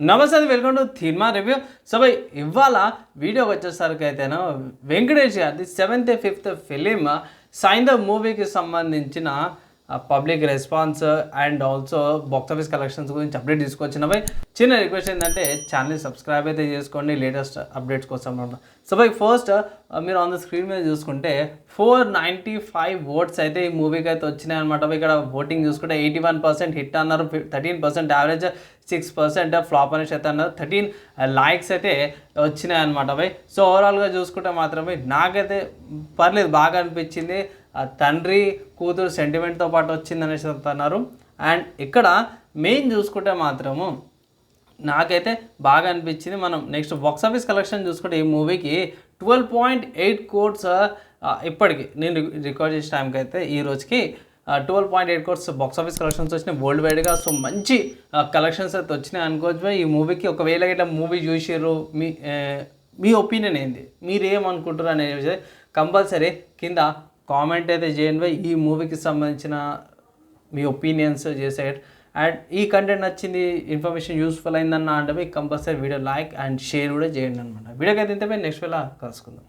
నమస్తే welcome to థీమా review. So bye ఇవాళ వీడియోకి వచ్చేసరికి అయితేను వెంకటేష్ గారి సెవెంత్ ఫిఫ్త్ ఫిలిం సైన్ మూవీకి సంబంధించిన public response and also box office collections గురించి అప్డేట్ తీసుకొచ్చిన బై చిన్న రిక్వెస్ట్ ఏంటంటే ఛానల్ సబ్స్క్రైబ్ అయితే చేసుకోండి లేటెస్ట్ అప్డేట్స్ కోసం అనమాట సో బై ఫస్ట్ మీరు ఆన్ ద స్క్రీన్ మీద చూసుకుంటే ఫోర్ నైంటీ ఫైవ్ ఓట్స్ అయితే ఈ మూవీకి అయితే వచ్చినాయి అనమాట ఇక్కడ ఓటింగ్ చూసుకుంటే ఎయిటీ వన్ పర్సెంట్ హిట్ అన్నారు thirteen percent average six percent flop అనేసి అయితే అన్నారు థర్టీన్ లైక్స్ అయితే వచ్చినాయి అనమాట బై సో ఓవరాల్గా చూసుకుంటే మాత్రమే నాకైతే పర్లేదు బాగా అనిపించింది. తండ్రి కూతురు సెంటిమెంట్తో పాటు వచ్చింది అనేసి అండ్ ఇక్కడ మెయిన్ చూసుకుంటే మాత్రము నాకైతే బాగా అనిపించింది. మనం నెక్స్ట్ బాక్స్ ఆఫీస్ కలెక్షన్ చూసుకుంటే ఈ మూవీకి ట్వెల్వ్ పాయింట్ ఎయిట్ కోట్స్ ఇప్పటికి నేను రికార్డ్ చేసిన టైంకి అయితే ఈ రోజుకి twelve point eight crores box office collections వచ్చినాయి. వరల్డ్ వైడ్గా సో మంచి కలెక్షన్స్ అయితే వచ్చినాయి. అనుకోవచ్చు ఈ మూవీకి ఒకవేళ ఇట్లా మూవీ చూసారు మీ మీ ఒపీనియన్ ఏంది? మీరు ఏమనుకుంటారు అనేది కంపల్సరీ కింద కామెంట్ అయితే చేయండి ఈ మూవీకి సంబంధించిన మీ ఒపీనియన్స్ చేసే అండ్ ఈ కంటెంట్ నచ్చింది ఇన్ఫర్మేషన్ యూస్ఫుల్ అయిందన్న అంటే మీకు compulsory video like and share కూడా చేయండి అనమాట వీడియోకి అయితే ఇంతే నెక్స్ట్ వేళ కలుసుకుందాం.